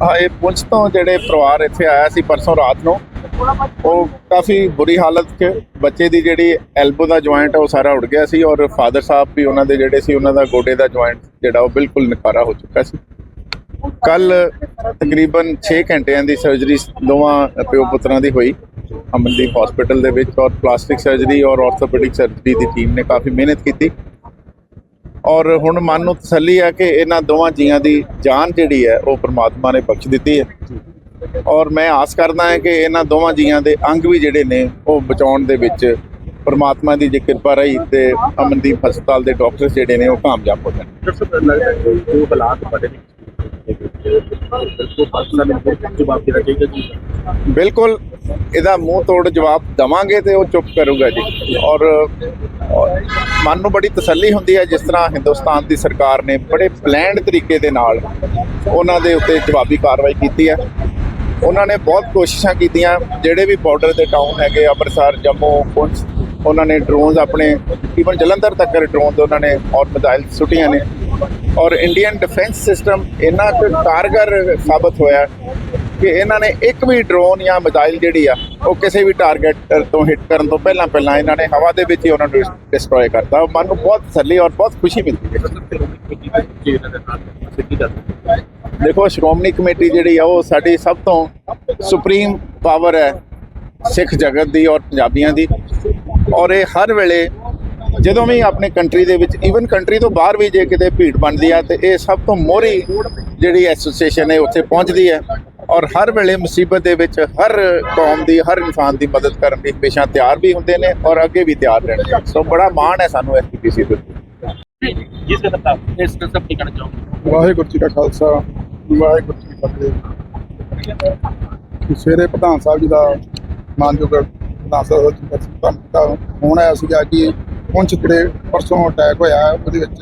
ਇਹ ਪੁੰਛ ਤੋਂ ਜਿਹੜੇ ਪਰਿਵਾਰ ਇੱਥੇ ਆਇਆ ਸੀ ਪਰਸੋਂ ਰਾਤ ਨੂੰ, ਉਹ ਕਾਫੀ ਬੁਰੀ ਹਾਲਤ 'ਚ ਬੱਚੇ ਦੀ ਜਿਹੜੀ ਐਲਬੋ ਦਾ ਜੁਆਇੰਟ ਉਹ ਸਾਰਾ ਉੜ ਗਿਆ ਸੀ ਔਰ ਫਾਦਰ ਸਾਹਿਬ ਵੀ ਉਹਨਾਂ ਦੇ ਜਿਹੜੇ ਸੀ, ਉਹਨਾਂ ਦਾ ਗੋਡੇ ਦਾ ਜੁਆਇੰਟ ਜਿਹੜਾ ਉਹ ਬਿਲਕੁਲ ਨਕਾਰਾ ਹੋ ਚੁੱਕਾ ਸੀ। ਕੱਲ ਤਕਰੀਬਨ 6 ਘੰਟਿਆਂ ਦੀ ਸਰਜਰੀ ਦੋਵਾਂ ਪਿਓ ਪੁੱਤਰਾਂ ਦੀ ਹੋਈ, ਅਮਨਦੀਪ ਹਸਪੀਟਲ ਦੇ ਵਿੱਚ ਔਰ ਪਲਾਸਟਿਕ ਸਰਜਰੀ ਔਰ ਆਰਥੋਪੈਡਿਕ ਸਰਜਰੀ ਦੀ ਟੀਮ ਨੇ ਕਾਫੀ ਮਿਹਨਤ ਕੀਤੀ। ਔਰ ਹੁਣ ਮਨ ਨੂੰ ਤਸੱਲੀ ਹੈ ਕਿ ਇਹਨਾਂ ਦੋਵਾਂ ਜੀਆਂ ਦੀ ਜਾਨ ਜਿਹੜੀ ਹੈ ਉਹ ਪ੍ਰਮਾਤਮਾ ਨੇ ਬਖਸ਼ ਦਿੱਤੀ ਹੈ। ਔਰ ਮੈਂ ਆਸ ਕਰਦਾ ਹਾਂ ਕਿ ਇਹਨਾਂ ਦੋਵਾਂ ਜੀਆਂ ਦੇ ਅੰਗ ਵੀ ਜਿਹੜੇ ਨੇ ਉਹ ਬਚਾਉਣ ਦੇ ਵਿੱਚ ਪ੍ਰਮਾਤਮਾ ਦੀ ਜੇ ਕਿਰਪਾ ਰਹੀ ਤੇ ਅਮਨਦੀਪ ਹਸਪਤਾਲ ਦੇ ਡਾਕਟਰ ਜਿਹੜੇ ਨੇ ਉਹ ਕਾਮਯਾਬ ਹੋ ਜਾਣ। ਲੱਗਦਾ ਹੈ ਜੋ ਹਾਲਾਤ ਬੜੇ ਜੀ ਬਿਲਕੁਲ ਇਹਦਾ ਮੂੰਹ ਤੋੜ ਜਵਾਬ ਦਵਾਂਗੇ ਤੇ ਉਹ ਚੁੱਪ ਕਰੂਗਾ ਜੀ। ਔਰ ਔਰ ਮਨ ਨੂੰ ਬੜੀ ਤਸੱਲੀ ਹੁੰਦੀ ਹੈ ਜਿਸ ਤਰ੍ਹਾਂ ਹਿੰਦੁਸਤਾਨ ਦੀ ਸਰਕਾਰ ਨੇ ਬੜੇ ਪਲਾਨਡ ਤਰੀਕੇ ਦੇ ਨਾਲ ਉਹਨਾਂ ਦੇ ਉੱਤੇ ਜਵਾਬੀ ਕਾਰਵਾਈ ਕੀਤੀ ਹੈ। ਉਹਨਾਂ ਨੇ ਬਹੁਤ ਕੋਸ਼ਿਸ਼ਾਂ ਕੀਤੀਆਂ, ਜਿਹੜੇ ਵੀ ਬਾਰਡਰ ਦੇ ਟਾਊਨ ਹੈਗੇ ਅੰਮ੍ਰਿਤਸਰ, ਜੰਮੂ, ਪੁੰਛ, ਉਹਨਾਂ ਨੇ ਡਰੋਨਸ ਆਪਣੇ ਈਵਨ ਜਲੰਧਰ ਤੱਕ ਡਰੋਨ ਉਹਨਾਂ ਨੇ ਔਰ ਮਿਜ਼ਾਈਲ ਸੁੱਟੀਆਂ ਨੇ। ਔਰ ਇੰਡੀਅਨ ਡਿਫੈਂਸ ਸਿਸਟਮ ਇੰਨਾ ਕੁ ਕਾਰਗਰ ਸਾਬਤ ਹੋਇਆ। ਕਿ ਇਹਨਾਂ ਨੇ ਇੱਕ ਵੀ ਡਰੋਨ ਜਾਂ ਮਿਜ਼ਾਈਲ ਜਿਹੜੀ ਆ, ਉਹ ਕਿਸੇ ਵੀ ਟਾਰਗੇਟ ਤੋਂ ਹਿੱਟ ਕਰਨ ਤੋਂ ਪਹਿਲਾਂ ਪਹਿਲਾਂ ਇਹਨਾਂ ਨੇ ਹਵਾ ਦੇ ਵਿੱਚ ਹੀ ਉਹਨਾਂ ਨੂੰ ਡਿਸਟਰੋਏ ਕਰਤਾ। ਮਨ ਨੂੰ ਬਹੁਤ ਤਸੱਲੀ ਔਰ ਬਹੁਤ ਖੁਸ਼ੀ ਮਿਲਦੀ ਹੈ। ਦੇਖੋ, ਸ਼੍ਰੋਮਣੀ ਕਮੇਟੀ ਜਿਹੜੀ ਆ, ਉਹ ਸਾਡੀ ਸਭ ਤੋਂ ਸੁਪਰੀਮ ਪਾਵਰ ਹੈ ਸਿੱਖ ਜਗਤ ਦੀ ਔਰ ਪੰਜਾਬੀਆਂ ਦੀ। ਔਰ ਇਹ ਹਰ ਵੇਲੇ ਜਦੋਂ ਵੀ ਆਪਣੇ ਕੰਟਰੀ ਦੇ ਵਿੱਚ ਈਵਨ ਕੰਟਰੀ ਤੋਂ ਬਾਹਰ ਵੀ ਜੇ ਕਿਤੇ ਭੀੜ ਬਣਦੀ ਆ, ਤੇ ਇਹ ਸਭ ਤੋਂ ਮੋਹਰੀ ਜਿਹੜੀ ਐਸੋਸੀਏਸ਼ਨ ਹੈ, ਉੱਥੇ ਪਹੁੰਚਦੀ ਹੈ। ਔਰ ਹਰ ਵੇਲੇ ਮੁਸੀਬਤ ਦੇ ਵਿੱਚ ਹਰ ਕੌਮ ਦੀ ਹਰ ਇਨਸਾਨ ਦੀ ਮਦਦ ਕਰਨ ਲਈ ਹਮੇਸ਼ਾ ਤਿਆਰ ਵੀ ਹੁੰਦੇ ਨੇ ਔਰ ਅੱਗੇ ਵੀ ਤਿਆਰ ਰਹਿਣਗੇ ਸੋ ਬੜਾ ਮਾਣ ਹੈ ਸਾਨੂੰ ਐਸਪੀਸੀ ਦੇ। ਜਿਸ ਦਾ ਤਾਂ ਇਸ ਦਾ ਸਭ ਟਿਕਣ ਚਾਹੁੰਦਾ ਵਾਹਿਗੁਰੂ ਜੀ ਕਾ ਖਾਲਸਾ ਵਾਹਿਗੁਰੂ ਜੀ ਕੀ ਫਤਿਹ। ਸਵੇਰੇ ਪ੍ਰਧਾਨ ਸਾਹਿਬ ਜੀ ਦਾ ਮਾਨਯੋਗ ਪ੍ਰਧਾਨ ਸਾਹਿਬ ਜੀ ਦਾ ਧੰਨ ਕੀਤਾ। ਹੁਣ ਆਇਆ ਸੀਗਾ ਕਿ ਪੁੰਛ ਜਿਹੜੇ ਪਰਸੋਂ ਅਟੈਕ ਹੋਇਆ ਉਹਦੇ ਵਿੱਚ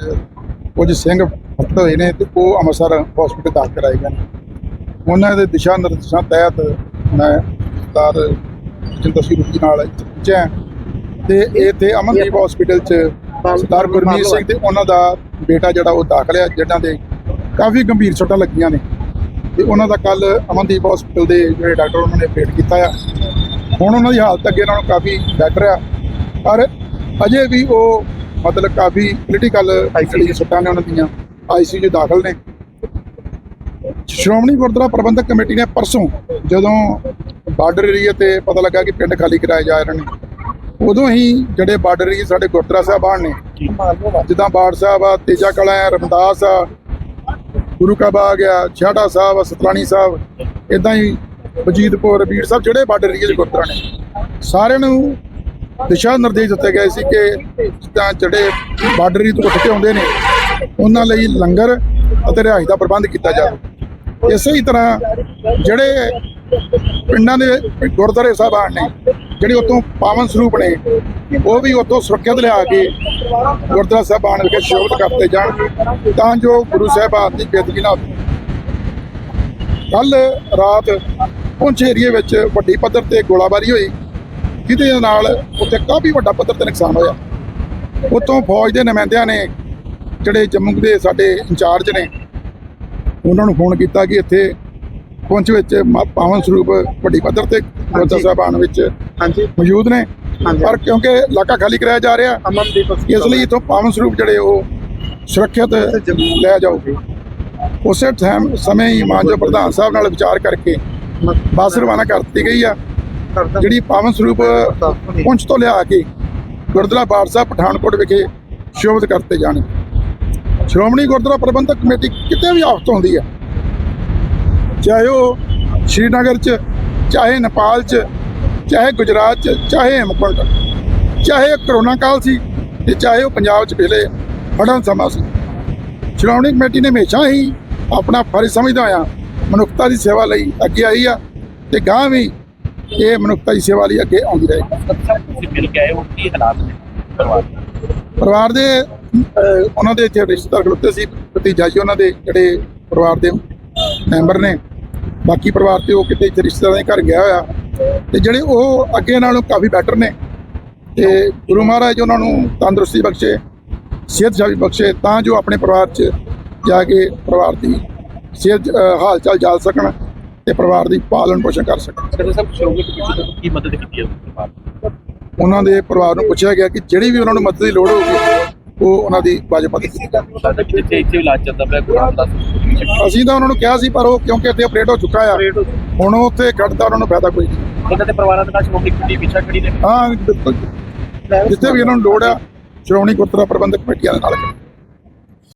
ਕੁਝ ਸਿੰਘ ਫੱਟੜ ਹੋਏ ਨੇ ਤੇ ਉਹ ਅੰਮ੍ਰਿਤਸਰ ਹਸਪੀਟਲ ਦਾਖਲ ਕਰਾਏ ਗਏ ਨੇ। ਉਹਨਾਂ ਦੇ ਦਿਸ਼ਾ ਨਿਰਦੇਸ਼ਾਂ ਤਹਿਤ ਮੈਂ ਸਰਦਾਰ ਜਿੰਦਰ ਸਿੰਘ ਜੀ ਨਾਲ ਪਹੁੰਚਿਆ ਤੇ ਇੱਥੇ ਅਮਨਦੀਪ ਹਸਪੀਟਲ 'ਚ ਸਰਦਾਰ ਗੁਰਮੀਤ ਸਿੰਘ ਤੇ ਉਹਨਾਂ ਦਾ ਬੇਟਾ ਜਿਹੜਾ ਉਹ ਦਾਖਲ ਹੈ, ਜਿਨ੍ਹਾਂ ਦੇ ਕਾਫੀ ਗੰਭੀਰ ਸੱਟਾਂ ਲੱਗੀਆਂ ਨੇ। ਤੇ ਉਹਨਾਂ ਦਾ ਕੱਲ ਅਮਨਦੀਪ ਹਸਪੀਟਲ ਦੇ ਜਿਹੜੇ ਡਾਕਟਰ ਉਹਨਾਂ ਨੇ ਪੇਟ ਕੀਤਾ ਆ। ਹੁਣ ਉਹਨਾਂ ਦੀ ਹਾਲਤ ਅੱਗੇ ਨਾਲੋਂ ਕਾਫੀ ਬੈਟਰ ਆ। ਪਰ ਅਜੇ ਵੀ ਉਹ ਮਤਲਬ ਕਾਫੀ ਕ੍ਰਿਟੀਕਲ ਜਿਹੜੀ ਸੱਟਾਂ ਨੇ ਉਹਨਾਂ ਦੀਆਂ ਆਈਸੀਯੂ ਦਾਖਲ ਨੇ। ਸ਼੍ਰੋਮਣੀ ਗੁਰਦੁਆਰਾ ਪ੍ਰਬੰਧਕ ਕਮੇਟੀ ਨੇ ਪਰਸੋਂ ਜਦੋਂ ਬਾਰਡਰ ਏਰੀਆ ਤੇ ਪਤਾ ਲੱਗਾ ਕਿ ਪਿੰਡ ਖਾਲੀ ਕਰਾਏ ਜਾ ਰਹੇ ਨੇ, ਉਦੋਂ ਹੀ ਜਿਹੜੇ ਬਾਰਡਰ ਏਰੀਆ ਸਾਡੇ ਗੁਰਦੁਆਰਾ ਸਾਹਿਬਾਨ ਨੇ, ਜਿੱਦਾਂ ਬਾੜ ਸਾਹਿਬ ਆ, ਤੇਜਾ ਕਲਾ ਆ, ਰਮਦਾਸ ਆ, ਗੁਰੂ ਕਾ ਬਾਗ ਆ ਛਾੜਾ ਸਾਹਿਬ ਆ, ਸਤਲਾਣੀ ਸਾਹਿਬ ਇਦਾਂ ਹੀ ਵਜੀਦਪੁਰ, ਬੀੜ ਸਾਹਿਬ ਜਿਹੜੇ ਬਾਰਡਰ ਏਰੀਆ ਦੇ ਗੁਰਦੁਆਰਾ ਨੇ, ਸਾਰਿਆਂ ਨੂੰ ਦਿਸ਼ਾ ਨਿਰਦੇਸ਼ ਦਿੱਤੇ ਗਏ ਸੀ ਕਿ ਜਿੱਦਾਂ ਜਿਹੜੇ ਬਾਰਡਰ ਏਰੀਆ ਤੋਂ ਉੱਠ ਕੇ ਆਉਂਦੇ ਨੇ, ਉਹਨਾਂ ਲਈ ਲੰਗਰ ਅਤੇ ਰਿਹਾਇਸ਼ ਦਾ ਪ੍ਰਬੰਧ ਕੀਤਾ ਜਾਵੇ। ਇਸੇ ਹੀ ਤਰ੍ਹਾਂ ਜਿਹੜੇ ਪਿੰਡਾਂ ਦੇ ਗੁਰਦੁਆਰੇ ਸਾਹਿਬਾਨ ਨੇ, ਜਿਹੜੇ ਉਤੋਂ ਪਾਵਨ ਸਰੂਪ ਨੇ, ਉਹ ਵੀ ਉਤੋਂ ਸੁਰੱਖਿਅਤ ਲਿਆ ਕੇ ਗੁਰਦੁਆਰਾ ਸਾਹਿਬਾਨ ਵਿਖੇ ਸ਼ੋਭਤ ਕਰਤੇ ਜਾਣ। ਤਾਂ ਜੋ ਗੁਰੂ ਸਾਹਿਬਾਨ ਦੀ ਬੇਦਗੀ ਨਾ ਹੋਵੇ। ਕੱਲ ਰਾਤ ਪੁੰਛ ਏਰੀਏ ਵਿੱਚ ਵੱਡੀ ਪੱਧਰ ਤੇ ਗੋਲਾਬਾਰੀ ਹੋਈ। ਜਿਹਦੇ ਨਾਲ ਉੱਥੇ ਕਾਫੀ ਵੱਡਾ ਪੱਧਰ ਤੇ ਨੁਕਸਾਨ ਹੋਇਆ। ਉਤੋਂ ਫੌਜ ਦੇ ਨੁਮਾਇੰਦਿਆਂ ਨੇ, ਜਿਹੜੇ ਜੰਮੂ ਦੇ ਸਾਡੇ ਇੰਚਾਰਜ ਨੇ ਉਹਨਾਂ ਨੂੰ ਫੋਨ ਕੀਤਾ ਕਿ ਇੱਥੇ ਪੁੰਛ ਵਿੱਚ ਪਾਵਨ ਸਰੂਪ ਵੱਡੀ ਪੱਧਰ ਤੇ ਗੁਰਦੁਆਰਾ ਸਾਹਿਬਾਨ ਵਿੱਚ ਹਾਂਜੀ। ਮੌਜੂਦ ਨੇ। ਪਰ ਕਿਉਂਕਿ ਇਲਾਕਾ ਖਾਲੀ ਕਰਾਇਆ ਜਾ ਰਿਹਾ ਇਸ ਲਈ ਇਥੋਂ ਪਾਵਨ ਸਰੂਪ ਜਿਹੜੇ ਉਹ ਸੁਰੱਖਿਅਤ ਲੈ ਜਾਓਗੇ ਉਸੇ ਟਾਈਮ ਸਮੇਂ ਹੀ ਮਾਨਯੋਗ ਪ੍ਰਧਾਨ ਸਾਹਿਬ ਨਾਲ ਵਿਚਾਰ ਕਰਕੇ ਬੱਸ ਰਵਾਨਾ ਕਰ ਦਿੱਤੀ ਗਈ ਆ। ਜਿਹੜੀ ਪਾਵਨ ਸਰੂਪ ਪੁੰਛ ਤੋਂ ਲਿਆ ਕੇ ਗੁਰਦੁਆਰਾ ਬਾੜ ਸਾਹਿਬ ਪਠਾਨਕੋਟ ਵਿਖੇ ਸ਼ੋਭਤ ਕਰਤੇ ਜਾਣ। ਸ਼੍ਰੋਮਣੀ ਗੁਰਦੁਆਰਾ ਪ੍ਰਬੰਧਕ ਕਮੇਟੀ ਕਿਤੇ ਵੀ ਆਫਤ ਹੁੰਦੀ ਹੈ ਚਾਹੇ ਉਹ ਸ਼੍ਰੀਨਗਰ 'ਚ ਚਾਹੇ ਨੇਪਾਲ 'ਚ ਚਾਹੇ ਗੁਜਰਾਤ 'ਚ ਚਾਹੇ ਹਿਮਕੁੰਡ ਚਾਹੇ ਕਰੋਨਾ ਕਾਲ ਸੀ ਤੇ ਚਾਹੇ ਉਹ ਪੰਜਾਬ 'ਚ ਪਹਿਲੇ ਦਾ ਸਮਾਂ ਸੀ ਸ਼੍ਰੋਮਣੀ ਕਮੇਟੀ ਨੇ ਹਮੇਸ਼ਾ ਹੀ ਆਪਣਾ ਫਰਜ਼ ਸਮਝਦਾ ਆਇਆ ਮਨੁੱਖਤਾ ਦੀ ਸੇਵਾ ਲਈ ਅੱਗੇ ਆਈ ਆ ਤੇ ਗਾਂ ਵੀ ਇਹ ਮਨੁੱਖਤਾ ਦੀ ਸੇਵਾ ਲਈ ਅੱਗੇ ਆਉਂਦੀ ਰਹੇਗੀ ਤੁਸੀਂ ਮਿਲ ਕੇ ਆਏ ਹੋ ਕੀ ਹਾਲਾਤ ਨੇ ਪਰਿਵਾਰ ਦੇ? ਉਹਨਾਂ ਦੇ ਇੱਥੇ ਰਿਸ਼ਤੇਦਾਰ ਖਲੋਤੇ ਸੀ ਭਤੀਜਾ ਜੀ ਉਹਨਾਂ ਦੇ ਜਿਹੜੇ ਪਰਿਵਾਰ ਦੇ ਮੈਂਬਰ ਨੇ ਬਾਕੀ ਪਰਿਵਾਰ ਤੇ ਉਹ ਕਿਤੇ ਇੱਥੇ ਰਿਸ਼ਤੇਦਾਰਾਂ ਦੇ ਘਰ ਗਿਆ ਹੋਇਆ। ਤੇ ਜਿਹੜੇ ਉਹ ਅੱਗੇ ਨਾਲੋਂ ਕਾਫੀ ਬੈਟਰ ਨੇ। ਤੇ ਗੁਰੂ ਮਹਾਰਾਜ ਉਹਨਾਂ ਨੂੰ ਤੰਦਰੁਸਤੀ ਬਖਸ਼ੇ ਸਿਹਤ ਜਾਵੀ ਬਖਸ਼ੇ ਤਾਂ ਜੋ ਆਪਣੇ ਪਰਿਵਾਰ 'ਚ ਜਾ ਕੇ ਪਰਿਵਾਰ ਦੀ ਸਿਹਤ ਹਾਲ ਚਾਲ ਜਾਲ ਸਕਣ ਤੇ ਪਰਿਵਾਰ ਦੀ ਪਾਲਣ ਪੋਸ਼ਣ ਕਰ ਸਕਣ। ਸਰ ਸਭ ਸ਼੍ਰੋਮਣੀ ਕਮੇਟੀ ਤੋਂ ਕੀ ਮਦਦ ਕੀਤੀ ਹੈ ਪਰਿਵਾਰ ਦੀ? ਉਹਨਾਂ ਦੇ ਪਰਿਵਾਰ ਨੂੰ ਪੁੱਛਿਆ ਗਿਆ ਕਿ ਜਿਹੜੀ ਵੀ ਉਹਨਾਂ ਨੂੰ ਮਦਦ ਦੀ ਲੋੜ ਹੋਊਗੀ ਉਹ ਉਹਨਾਂ ਦੀ ਜਾਵੇਗੀ ਸਾਡਾ ਇੱਥੇ ਇੱਥੇ ਇਲਾਜ ਚੱਲਦਾ ਪਿਆ? ਗੁਰੂ ਰਾਮਦਾਸ ਅਸੀਂ ਤਾਂ ਉਹਨਾਂ ਨੂੰ ਕਿਹਾ ਸੀ ਪਰ ਉਹ ਕਿਉਂਕਿ ਇੱਥੇ ਅਪਰੇਟ ਹੋ ਚੁੱਕਾ ਆ ਹੁਣ ਉਹ ਉੱਥੇ ਕੱਢਦਾ ਉਹਨਾਂ ਨੂੰ ਫਾਇਦਾ ਕੋਈ ਨਹੀਂ। ਇਹਨਾਂ ਦੇ ਪਰਿਵਾਰਾਂ ਦੇ ਨਾਲ ਸ਼੍ਰੋਮਣੀ ਕਮੇਟੀ ਪਿੱਛਾ ਖੜੀ ਨੇ। ਹਾਂ ਬਿਲਕੁਲ। ਜਿੱਥੇ ਵੀ ਇਹਨਾਂ ਨੂੰ ਲੋੜ ਆ ਸ਼੍ਰੋਮਣੀ ਗੁਰਦੁਆਰਾ ਪ੍ਰਬੰਧਕ ਕਮੇਟੀਆਂ ਦੇ ਨਾਲ।